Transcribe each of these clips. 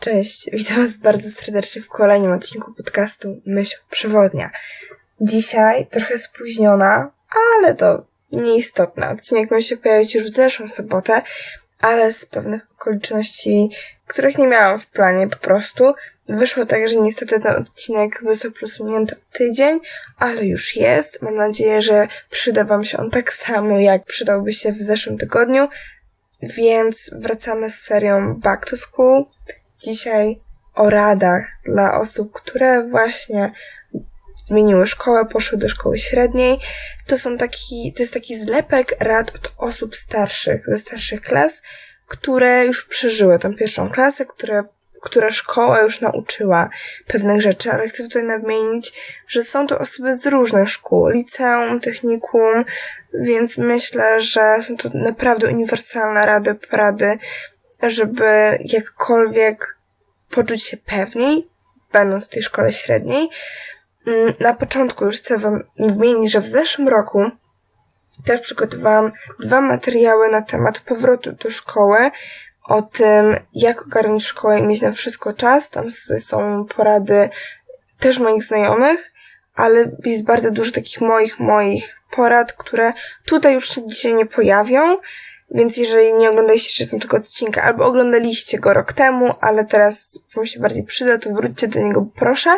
Cześć, witam Was bardzo serdecznie w kolejnym odcinku podcastu Myśl Przewodnia. Dzisiaj trochę spóźniona, ale to nieistotne. Odcinek miał się pojawić już w zeszłą sobotę, ale z pewnych okoliczności, których nie miałam w planie po prostu, wyszło tak, że niestety ten odcinek został przesunięty o tydzień, ale już jest. Mam nadzieję, że przyda Wam się on tak samo, jak przydałby się w zeszłym tygodniu. Więc wracamy z serią Back to School dzisiaj o radach dla osób, które właśnie zmieniły szkołę, poszły do szkoły średniej. To są taki, to jest taki zlepek rad od osób starszych, ze starszych klas, które już przeżyły tą pierwszą klasę, które która szkoła już nauczyła pewnych rzeczy, ale chcę tutaj nadmienić, że są to osoby z różnych szkół, liceum, technikum, więc myślę, że są to naprawdę uniwersalne rady, porady, żeby jakkolwiek poczuć się pewniej, będąc w tej szkole średniej. Mm, na początku już chcę Wam wymienić, że w zeszłym roku też przygotowałam dwa materiały na temat powrotu do szkoły, o tym, jak ogarnąć szkołę i mieć na wszystko czas. Tam są porady też moich znajomych, ale jest bardzo dużo takich moich, moich porad, które tutaj już się dzisiaj nie pojawią, więc jeżeli nie oglądaliście jeszcze tego odcinka, albo oglądaliście go rok temu, ale teraz wam się bardziej przyda, to wróćcie do niego, proszę.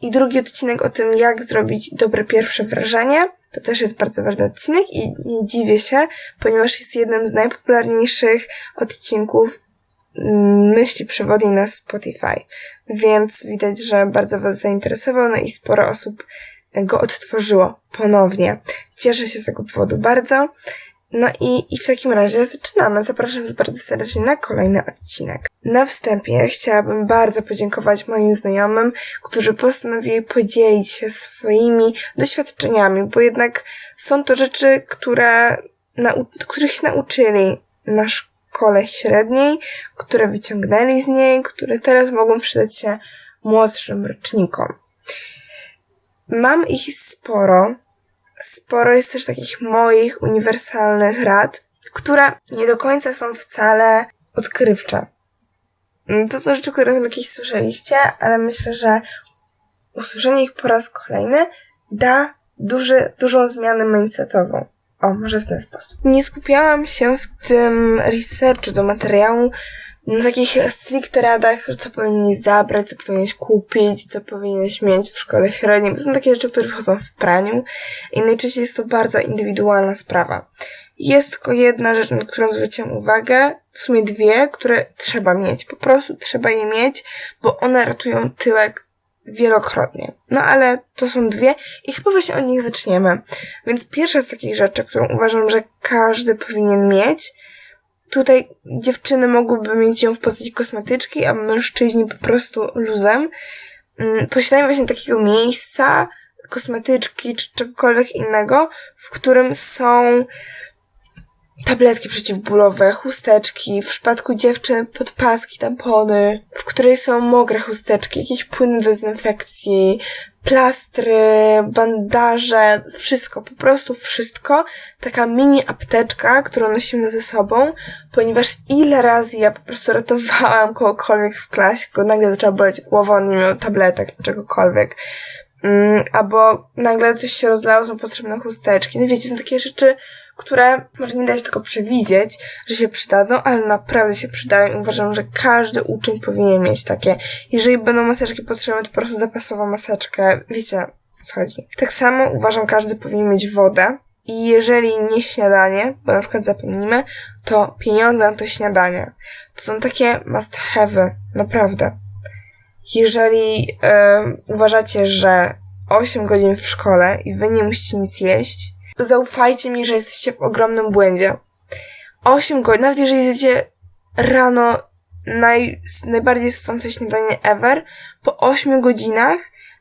I drugi odcinek o tym, jak zrobić dobre pierwsze wrażenie. To też jest bardzo ważny odcinek i nie dziwię się, ponieważ jest jednym z najpopularniejszych odcinków mm, myśli przewodniej na Spotify. Więc widać, że bardzo Was zainteresował, no i sporo osób go odtworzyło ponownie. Cieszę się z tego powodu bardzo. No i, i w takim razie zaczynamy. Zapraszam Was bardzo serdecznie na kolejny odcinek. Na wstępie chciałabym bardzo podziękować moim znajomym, którzy postanowili podzielić się swoimi doświadczeniami, bo jednak są to rzeczy, które, nau- których się nauczyli na szkole średniej, które wyciągnęli z niej, które teraz mogą przydać się młodszym rocznikom. Mam ich sporo, sporo jest też takich moich uniwersalnych rad, które nie do końca są wcale odkrywcze. Mm, to są rzeczy, które jakieś słyszeliście, ale myślę, że usłyszenie ich po raz kolejny da duży, dużą zmianę mindsetową. O, może w ten sposób. Nie skupiałam się w tym researchu do materiału na takich stricte radach, co powinieneś zabrać, co powinieneś kupić, co powinieneś mieć w szkole średniej, bo są takie rzeczy, które wchodzą w praniu i najczęściej jest to bardzo indywidualna sprawa. Jest tylko jedna rzecz, na którą zwróciłam uwagę, w sumie dwie, które trzeba mieć. Po prostu trzeba je mieć, bo one ratują tyłek wielokrotnie. No ale to są dwie i chyba właśnie od nich zaczniemy. Więc pierwsza z takich rzeczy, którą uważam, że każdy powinien mieć, Tutaj dziewczyny mogłyby mieć ją w postaci kosmetyczki, a mężczyźni po prostu luzem. Mm, posiadanie właśnie takiego miejsca, kosmetyczki czy czegokolwiek innego, w którym są tabletki przeciwbólowe, chusteczki, w przypadku dziewczyn podpaski, tampony, w której są mokre chusteczki, jakieś płyny do dezynfekcji, plastry, bandaże, wszystko, po prostu wszystko. Taka mini apteczka, którą nosimy ze sobą, ponieważ ile razy ja po prostu ratowałam kogokolwiek w klasie, go nagle zaczęła boleć głowa, on nie miał tabletek czegokolwiek. Mm, albo nagle coś się rozlało, są potrzebne chusteczki. No wiecie, są takie rzeczy, które może nie da się tylko przewidzieć, że się przydadzą, ale naprawdę się przydają i uważam, że każdy uczeń powinien mieć takie. Jeżeli będą maseczki potrzebne, to po prostu zapasową maseczkę. Wiecie, co chodzi. Tak samo uważam, każdy powinien mieć wodę. I jeżeli nie śniadanie, bo na przykład zapomnimy, to pieniądze na to śniadanie. To są takie must have'y, naprawdę. Jeżeli e, uważacie, że 8 godzin w szkole i wy nie musicie nic jeść, zaufajcie mi, że jesteście w ogromnym błędzie. 8 godzin, nawet jeżeli jesteście rano naj, najbardziej sycące śniadanie ever, po 8 godzinach,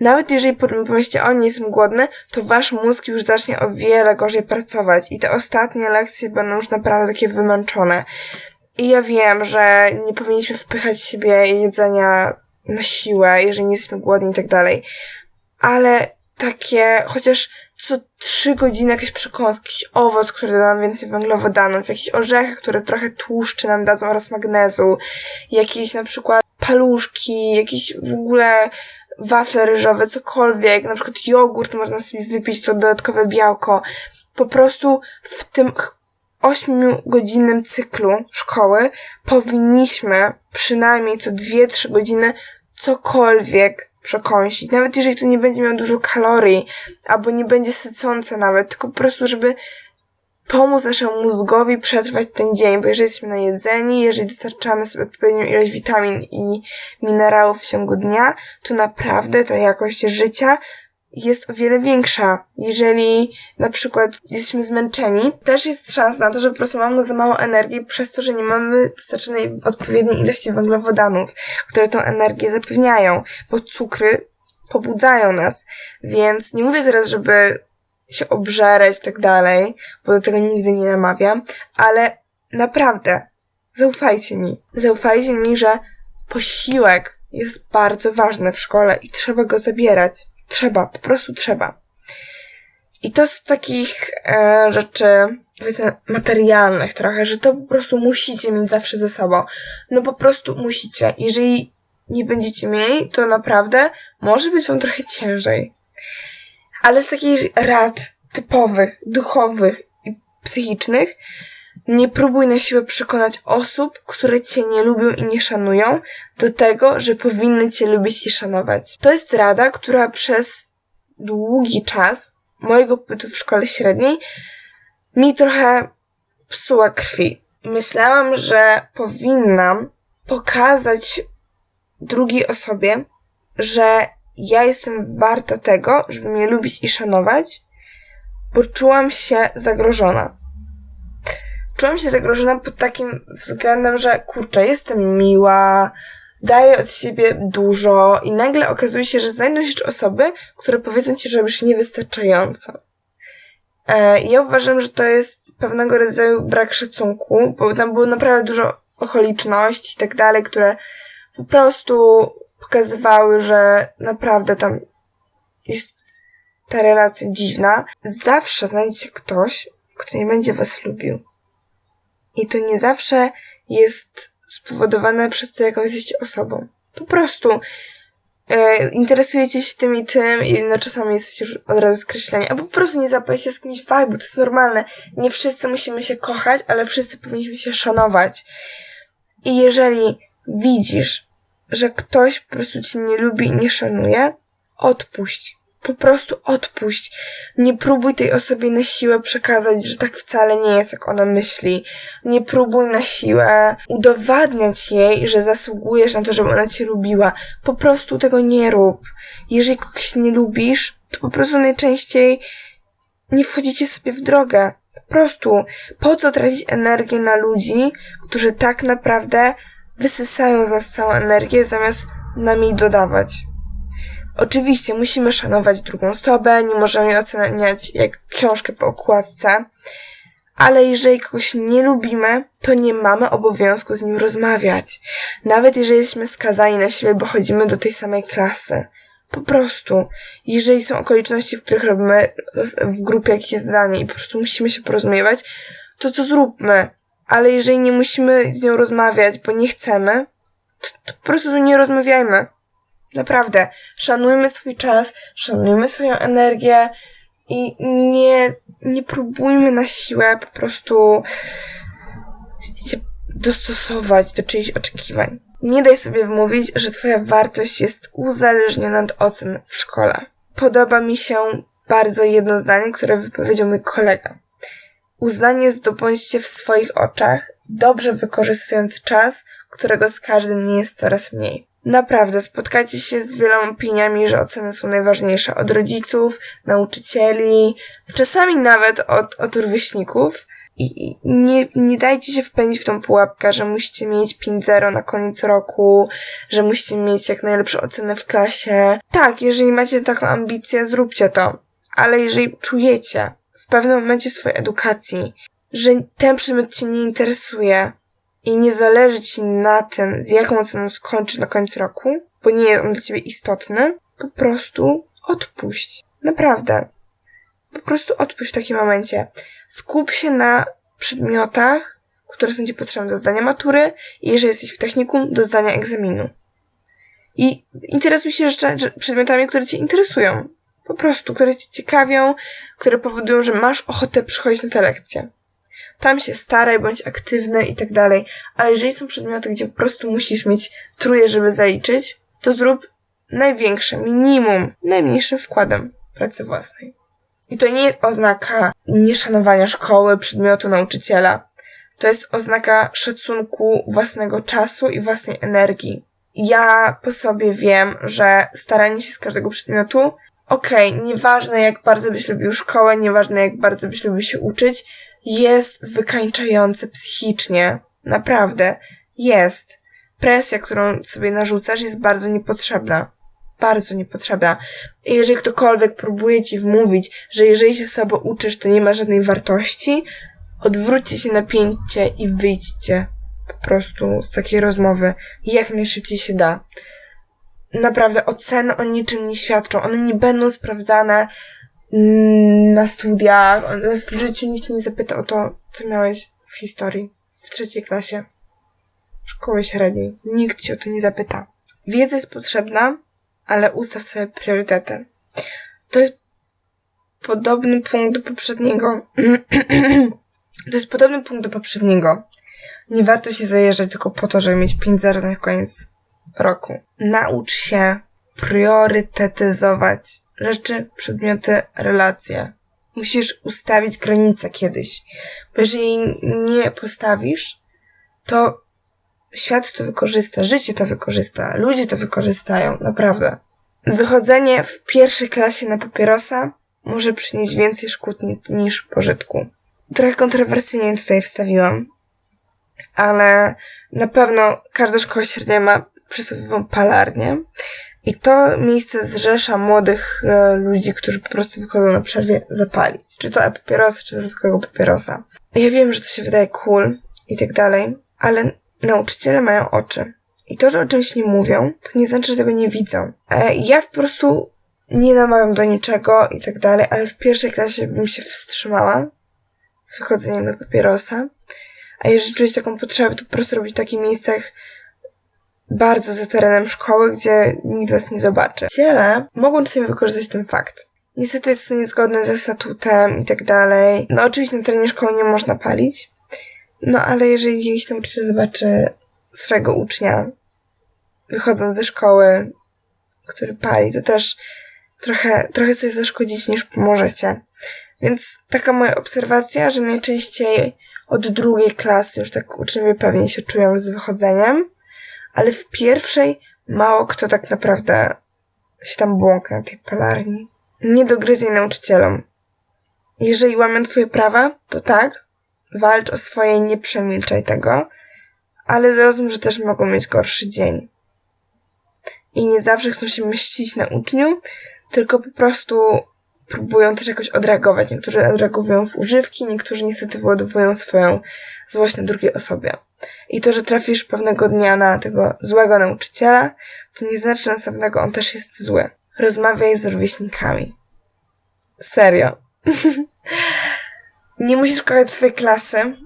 nawet jeżeli pomyślicie, o nie jestem głodny, to wasz mózg już zacznie o wiele gorzej pracować i te ostatnie lekcje będą już naprawdę takie wymęczone. I ja wiem, że nie powinniśmy wpychać siebie jedzenia na siłę, jeżeli nie jesteśmy głodni i tak dalej. Ale takie, chociaż co trzy godziny jakieś przekąski, jakiś owoc, który da nam więcej węglowodanów, jakieś orzechy, które trochę tłuszczy nam dadzą oraz magnezu, jakieś na przykład paluszki, jakieś w ogóle wafle ryżowe, cokolwiek, na przykład jogurt można sobie wypić, to dodatkowe białko. Po prostu w tym ośmiogodzinnym cyklu szkoły powinniśmy przynajmniej co dwie, trzy godziny cokolwiek przekąsić. Nawet jeżeli to nie będzie miało dużo kalorii, albo nie będzie sycące nawet, tylko po prostu, żeby pomóc naszemu mózgowi przetrwać ten dzień, bo jeżeli jesteśmy najedzeni, jeżeli dostarczamy sobie odpowiednią ilość witamin i minerałów w ciągu dnia, to naprawdę ta jakość życia jest o wiele większa. Jeżeli na przykład jesteśmy zmęczeni, też jest szansa na to, że po prostu mamy za mało energii przez to, że nie mamy dostarczonej odpowiedniej ilości węglowodanów, które tą energię zapewniają, bo cukry pobudzają nas. Więc nie mówię teraz, żeby się obżerać i tak dalej, bo do tego nigdy nie namawiam, ale naprawdę, zaufajcie mi. Zaufajcie mi, że posiłek jest bardzo ważny w szkole i trzeba go zabierać. Trzeba, po prostu trzeba. I to z takich e, rzeczy, powiedzmy, materialnych trochę, że to po prostu musicie mieć zawsze ze sobą. No po prostu musicie. Jeżeli nie będziecie mieli, to naprawdę może być wam trochę ciężej. Ale z takich rad typowych, duchowych i psychicznych, nie próbuj na siłę przekonać osób, które cię nie lubią i nie szanują, do tego, że powinny cię lubić i szanować. To jest rada, która przez długi czas mojego pobytu w szkole średniej mi trochę psuła krwi. Myślałam, że powinnam pokazać drugiej osobie, że ja jestem warta tego, żeby mnie lubić i szanować, bo czułam się zagrożona. Czułam się zagrożona pod takim względem, że kurczę, jestem miła, daję od siebie dużo i nagle okazuje się, że znajdą się osoby, które powiedzą ci, że robisz niewystarczająco. E, ja uważam, że to jest pewnego rodzaju brak szacunku, bo tam było naprawdę dużo okoliczności i tak dalej, które po prostu pokazywały, że naprawdę tam jest ta relacja dziwna. Zawsze znajdzie się ktoś, kto nie będzie was lubił. I to nie zawsze jest spowodowane przez to, jaką jesteście osobą. Po prostu e, interesujecie się tym i tym i no czasami jesteście już od razu skreśleni, albo po prostu nie zapajcie z kimś vibe, to jest normalne. Nie wszyscy musimy się kochać, ale wszyscy powinniśmy się szanować. I jeżeli widzisz, że ktoś po prostu cię nie lubi i nie szanuje, odpuść. Po prostu odpuść. Nie próbuj tej osobie na siłę przekazać, że tak wcale nie jest, jak ona myśli. Nie próbuj na siłę udowadniać jej, że zasługujesz na to, żeby ona cię lubiła. Po prostu tego nie rób. Jeżeli kogoś nie lubisz, to po prostu najczęściej nie wchodzicie sobie w drogę. Po prostu. Po co tracić energię na ludzi, którzy tak naprawdę wysysają z nas całą energię, zamiast nam jej dodawać? Oczywiście musimy szanować drugą osobę, nie możemy oceniać jak książkę po okładce, ale jeżeli kogoś nie lubimy, to nie mamy obowiązku z nim rozmawiać. Nawet jeżeli jesteśmy skazani na siebie, bo chodzimy do tej samej klasy. Po prostu. Jeżeli są okoliczności, w których robimy w grupie jakieś zadanie i po prostu musimy się porozumiewać, to to zróbmy. Ale jeżeli nie musimy z nią rozmawiać, bo nie chcemy, to, to po prostu nie rozmawiajmy. Naprawdę, szanujmy swój czas, szanujmy swoją energię i nie, nie próbujmy na siłę po prostu się dostosować do czyichś oczekiwań. Nie daj sobie wmówić, że twoja wartość jest uzależniona od ocen w szkole. Podoba mi się bardzo jedno zdanie, które wypowiedział mój kolega. Uznanie zdobądźcie w swoich oczach, dobrze wykorzystując czas, którego z każdym nie jest coraz mniej. Naprawdę, spotkacie się z wieloma opiniami, że oceny są najważniejsze od rodziców, nauczycieli, czasami nawet od, od rówieśników. I nie, nie dajcie się wpędzić w tą pułapkę, że musicie mieć 5-0 na koniec roku, że musicie mieć jak najlepsze oceny w klasie. Tak, jeżeli macie taką ambicję, zróbcie to. Ale jeżeli czujecie w pewnym momencie swojej edukacji, że ten przedmiot cię nie interesuje, i nie zależy ci na tym, z jaką oceną skończysz na końcu roku, bo nie jest on dla ciebie istotny, po prostu odpuść. Naprawdę. Po prostu odpuść w takim momencie. Skup się na przedmiotach, które są ci potrzebne do zdania matury i jeżeli jesteś w technikum, do zdania egzaminu. I interesuj się przedmiotami, które cię interesują. Po prostu, które cię ciekawią, które powodują, że masz ochotę przychodzić na te lekcje. Tam się staraj, bądź aktywny i tak dalej. Ale jeżeli są przedmioty, gdzie po prostu musisz mieć truje, żeby zaliczyć, to zrób największe, minimum, najmniejszym wkładem pracy własnej. I to nie jest oznaka nieszanowania szkoły, przedmiotu, nauczyciela. To jest oznaka szacunku własnego czasu i własnej energii. Ja po sobie wiem, że staranie się z każdego przedmiotu, okej, okay, nieważne jak bardzo byś lubił szkołę, nieważne jak bardzo byś lubił się uczyć, jest wykańczające psychicznie. Naprawdę. Jest. Presja, którą sobie narzucasz, jest bardzo niepotrzebna. Bardzo niepotrzebna. I jeżeli ktokolwiek próbuje ci wmówić, że jeżeli się sobie uczysz, to nie ma żadnej wartości, odwróćcie się napięcie i wyjdźcie po prostu z takiej rozmowy jak najszybciej się da. Naprawdę oceny o niczym nie świadczą. One nie będą sprawdzane mm, na studiach. W życiu nikt nie zapyta o to, co miałeś z historii w trzeciej klasie szkoły średniej. Nikt cię o to nie zapyta. Wiedza jest potrzebna, ale ustaw sobie priorytety. To jest podobny punkt do poprzedniego. to jest podobny punkt do poprzedniego. Nie warto się zajeżdżać tylko po to, żeby mieć 5-0 na koniec roku. Naucz się priorytetyzować rzeczy, przedmioty, relacje. Musisz ustawić granice kiedyś. Bo jeżeli nie postawisz, to świat to wykorzysta, życie to wykorzysta, ludzie to wykorzystają, naprawdę. Wychodzenie w pierwszej klasie na papierosa może przynieść więcej szkód niż pożytku. Trochę kontrowersyjnie tutaj wstawiłam, ale na pewno każda szkoła średnia ma przysłowiową palarnię i to miejsce zrzesza młodych e, ludzi, którzy po prostu wychodzą na przerwie zapalić. Czy to papierosa, czy zwykłego papierosa. Ja wiem, że to się wydaje cool i tak dalej, ale nauczyciele mają oczy. I to, że o czymś nie mówią, to nie znaczy, że tego nie widzą. E, ja po prostu nie namawiam do niczego i tak dalej, ale w pierwszej klasie bym się wstrzymała z wychodzeniem na papierosa. A jeżeli czujesz taką potrzebę, to po prostu robić w takich miejscach bardzo za terenem szkoły, gdzie nikt was nie zobaczy. Ciele mogą czasami wykorzystać ten fakt. Niestety jest to niezgodne ze statutem i tak dalej. No oczywiście na terenie szkoły nie można palić, no ale jeżeli jakiś nauczyciel zobaczy swojego ucznia wychodząc ze szkoły, który pali, to też trochę, trochę coś zaszkodzić niż pomożecie. Więc taka moja obserwacja, że najczęściej od drugiej klasy już tak uczniowie pewnie się czują z wychodzeniem, ale w pierwszej mało kto tak naprawdę się tam błąka na tej palarni. Nie dogryzaj nauczycielom. Jeżeli łamią twoje prawa, to tak, walcz o swoje, nie przemilczaj tego, ale zrozum, że też mogą mieć gorszy dzień. I nie zawsze chcą się mścić na uczniu, tylko po prostu próbują też jakoś odreagować. Niektórzy odreagowują w używki, niektórzy niestety wyładowują swoją złość na drugiej osobie. I to, że trafisz pewnego dnia na tego złego nauczyciela, to nie znaczy, następnego on też jest zły. Rozmawiaj z rówieśnikami. Serio. nie musisz kochać swojej klasy,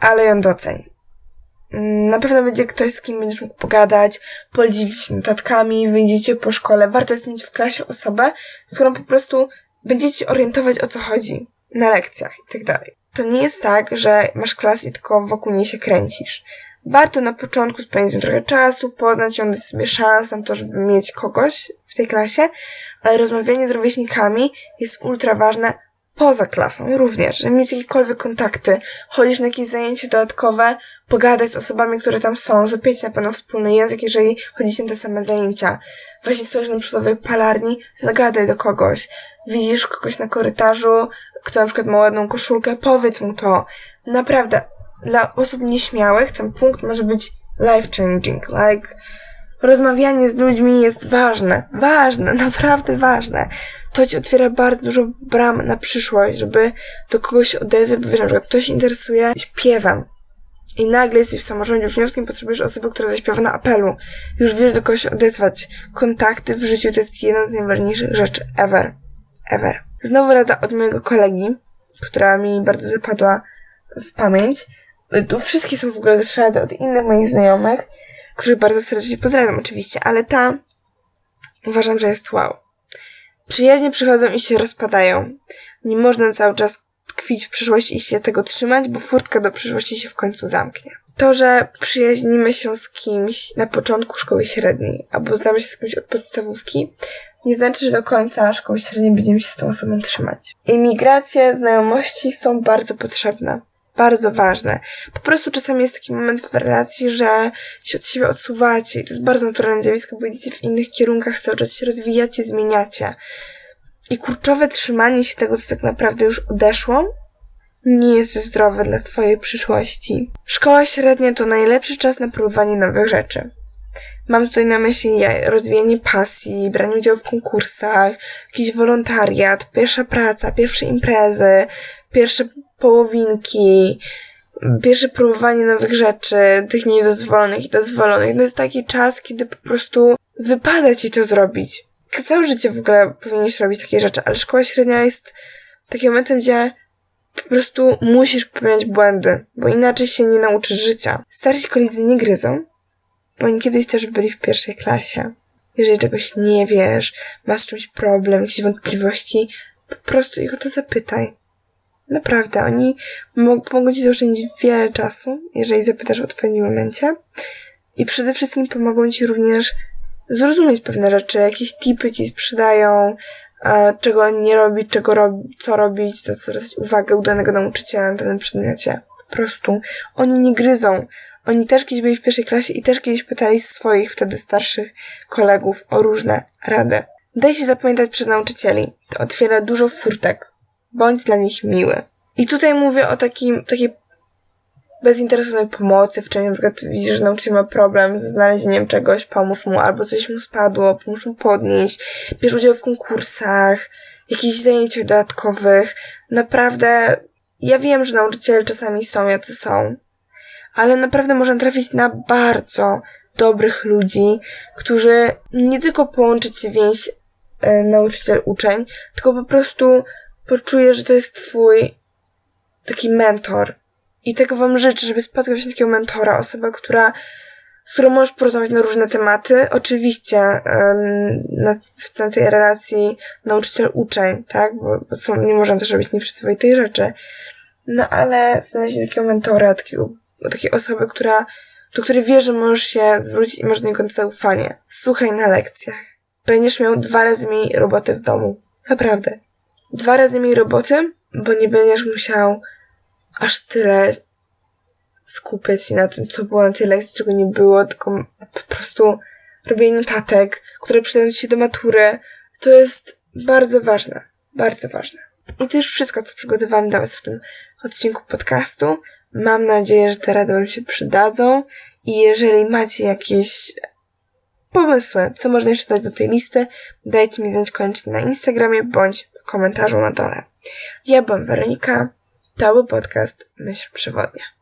ale ją doceń. Na pewno będzie ktoś, z kim będziesz mógł pogadać, podzielić się notatkami, wyjdziecie po szkole. Warto jest mieć w klasie osobę, z którą po prostu będziecie orientować o co chodzi na lekcjach i tak. To nie jest tak, że masz klasę i tylko wokół niej się kręcisz. Warto na początku spędzić trochę czasu, poznać ją, dać sobie szansę na to, żeby mieć kogoś w tej klasie, ale rozmawianie z rówieśnikami jest ultra ważne, poza klasą również, żeby mieć jakiekolwiek kontakty, chodzić na jakieś zajęcia dodatkowe, pogadać z osobami, które tam są, zupieć na pewno wspólny język, jeżeli chodzicie na te same zajęcia. Właśnie stoisz na przykładowej palarni, zagadaj do kogoś. Widzisz kogoś na korytarzu, kto na przykład ma ładną koszulkę, powiedz mu to. Naprawdę, dla osób nieśmiałych ten punkt może być life changing, like rozmawianie z ludźmi jest ważne. Ważne, naprawdę ważne to ci otwiera bardzo dużo bram na przyszłość, żeby do kogoś odezwać, bo wiesz, na przykład ktoś interesuje śpiewem i nagle jesteś w samorządzie uczniowskim, potrzebujesz osoby, która zaśpiewa na apelu. Już wiesz, do kogoś odezwać. Kontakty w życiu to jest jedna z najważniejszych rzeczy ever. Ever. Znowu rada od mojego kolegi, która mi bardzo zapadła w pamięć. Tu wszystkie są w ogóle też rady od innych moich znajomych. których bardzo serdecznie pozdrawiam oczywiście, ale ta uważam, że jest wow. Przyjaźnie przychodzą i się rozpadają. Nie można cały czas tkwić w przyszłości i się tego trzymać, bo furtka do przyszłości się w końcu zamknie. To, że przyjaźnimy się z kimś na początku szkoły średniej, albo znamy się z kimś od podstawówki, nie znaczy, że do końca szkoły średniej będziemy się z tą osobą trzymać. Imigracje, znajomości są bardzo potrzebne. Bardzo ważne. Po prostu czasami jest taki moment w relacji, że się od siebie odsuwacie i to jest bardzo naturalne zjawisko, bo idziecie w innych kierunkach, cały czas się rozwijacie, zmieniacie. I kurczowe trzymanie się tego, co tak naprawdę już odeszło, nie jest zdrowe dla Twojej przyszłości. Szkoła średnia to najlepszy czas na próbowanie nowych rzeczy. Mam tutaj na myśli rozwijanie pasji, branie udziału w konkursach, jakiś wolontariat, pierwsza praca, pierwsze imprezy, pierwsze połowinki, pierwsze próbowanie nowych rzeczy, tych niedozwolonych i dozwolonych. To jest taki czas, kiedy po prostu wypada ci to zrobić. Całe życie w ogóle powinieneś robić takie rzeczy, ale szkoła średnia jest takim momentem, gdzie po prostu musisz popełniać błędy, bo inaczej się nie nauczysz życia. Starsi koledzy nie gryzą, bo oni kiedyś też byli w pierwszej klasie. Jeżeli czegoś nie wiesz, masz czymś problem, jakieś wątpliwości, po prostu ich o to zapytaj. Naprawdę, oni mogą ci zaoszczędzić wiele czasu, jeżeli zapytasz w odpowiednim momencie. I przede wszystkim pomogą ci również zrozumieć pewne rzeczy, jakieś tipy ci sprzedają, czego nie robić, czego robić, co robić, to zwracać uwagę u danego nauczyciela na danym przedmiocie. Po prostu. Oni nie gryzą. Oni też kiedyś byli w pierwszej klasie i też kiedyś pytali swoich wtedy starszych kolegów o różne rady. Daj się zapamiętać przez nauczycieli. To otwiera dużo furtek. Bądź dla nich miły. I tutaj mówię o takim, takiej bezinteresownej pomocy, w czym na przykład widzisz, że nauczyciel ma problem ze znalezieniem czegoś, pomóż mu, albo coś mu spadło, pomóż mu podnieść, bierz udział w konkursach, jakichś zajęciach dodatkowych. Naprawdę, ja wiem, że nauczyciele czasami są jacy są, ale naprawdę można trafić na bardzo dobrych ludzi, którzy nie tylko połączyć się więź e, nauczyciel-uczeń, tylko po prostu poczuje, że to jest twój taki mentor. I tego wam życzę, żeby spotkać się takiego mentora, osoba, która, z którą możesz porozmawiać na różne tematy. Oczywiście na, na tej relacji nauczyciel-uczeń, tak? Bo, bo są, nie można też robić nieprzyzwoitej rzeczy. No ale znaleźć takiego mentora, takiego takiej osoby, która, do której wiesz, że możesz się zwrócić i masz do niego zaufanie. Słuchaj na lekcjach. Będziesz miał dwa razy mniej roboty w domu. Naprawdę. Dwa razy mniej roboty, bo nie będziesz musiał aż tyle skupiać się na tym, co było na tej lekcji, czego nie było, tylko po prostu robienie notatek, które przydają się do matury. To jest bardzo ważne. Bardzo ważne. I to już wszystko, co przygotowałam dla Was w tym odcinku podcastu. Mam nadzieję, że te rady Wam się przydadzą i jeżeli macie jakieś pomysły, co można jeszcze dać do tej listy, dajcie mi znać koniecznie na Instagramie bądź w komentarzu na dole. Ja byłam Weronika, to był podcast Myśl Przewodnia.